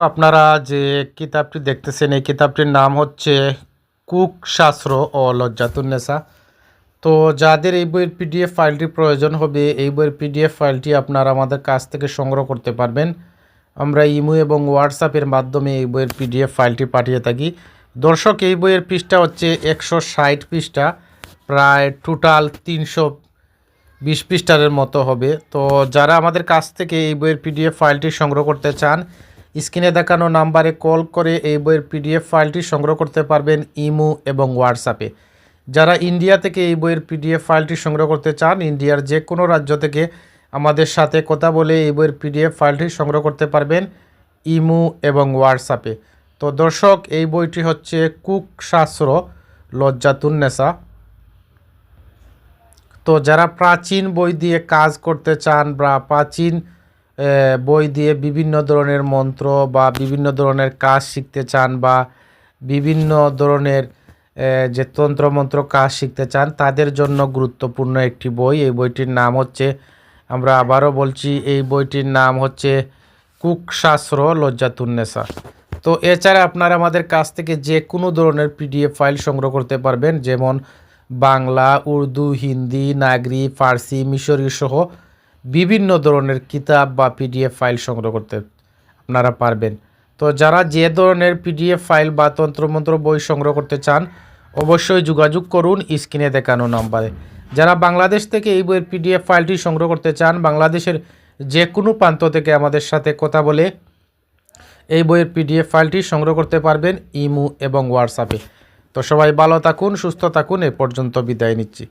আপনারা যে কিতাবটি দেখতেছেন, এই কিতাবটির নাম হচ্ছে কুক শাস্ত্র ও লজ্জাতুন্নেসা তো যাদের এই বইয়ের পিডিএফ ফাইলটি প্রয়োজন হবে, এই বইয়ের পিডিএফ ফাইলটি আপনারা আমাদের কাছ থেকে সংগ্রহ করতে পারবেন। আমরা ইমো এবং হোয়াটসঅ্যাপের মাধ্যমে এই বইয়ের পিডিএফ ফাইলটি পাঠিয়ে থাকি। দর্শক, এই বইয়ের পৃষ্ঠা হচ্ছে একশো ষাট পৃষ্ঠা, প্রায় টোটাল তিনশো বিশ পৃষ্ঠারের মতো হবে। তো যারা আমাদের কাছ থেকে এই বইয়ের পিডিএফ ফাইলটি সংগ্রহ করতে চান স্ক্রিনে দেখানো নাম্বারে কল করে এই বইয়ের পিডিএফ ফাইলটি সংগ্রহ করতে পারবেন ইমো এবং হোয়াটসঅ্যাপে। যারা ইন্ডিয়া থেকে এই বইয়ের পিডিএফ ফাইলটি সংগ্রহ করতে চান, ইন্ডিয়ার যে কোনো রাজ্য থেকে আমাদের সাথে কথা বলে এই বইয়ের পিডিএফ ফাইলটি সংগ্রহ করতে পারবেন ইমো এবং হোয়াটসঅ্যাপে। তো দর্শক, এই বইটি হচ্ছে কুক শাস্ত্র লজ্জাতুন্নেসা তো যারা প্রাচীন বই দিয়ে কাজ করতে চান বা প্রাচীন বই দিয়ে বিভিন্ন ধরনের মন্ত্র বা বিভিন্ন ধরনের কাজ শিখতে চান বা বিভিন্ন ধরনের যে তন্ত্রমন্ত্র কাজ শিখতে চান, তাদের জন্য গুরুত্বপূর্ণ একটি বই। এই বইটির নাম হচ্ছে, আমরা আবারও বলছি, এই বইটির নাম হচ্ছে কুকশাস্ত্র লজ্জাতুন্নেসা তো এছাড়া আপনারা আমাদের কাছ থেকে যে কোনো ধরনের পিডিএফ ফাইল সংগ্রহ করতে পারবেন, যেমন বাংলা, উর্দু, হিন্দি, নাগরি, ফার্সি, মিশরীয় সহ বিভিন্ন ধরনের কিতাব বা পিডিএফ ফাইল সংগ্রহ করতে আপনারা পারবেন। তো যারা যে ধরনের পিডিএফ ফাইল বা তন্ত্রমন্ত্র বই সংগ্রহ করতে চান, অবশ্যই যোগাযোগ করুন স্ক্রিনে দেখানো নম্বরে। যারা বাংলাদেশ থেকে এই বইয়ের পিডিএফ ফাইলটি সংগ্রহ করতে চান, বাংলাদেশের যে কোনো প্রান্ত থেকে আমাদের সাথে কথা বলে এই বইয়ের পিডিএফ ফাইলটি সংগ্রহ করতে পারবেন ইমু এবং হোয়াটসঅ্যাপে। তো সবাই ভালো থাকুন, সুস্থ থাকুন, এ পর্যন্ত বিদায় নিচ্ছি।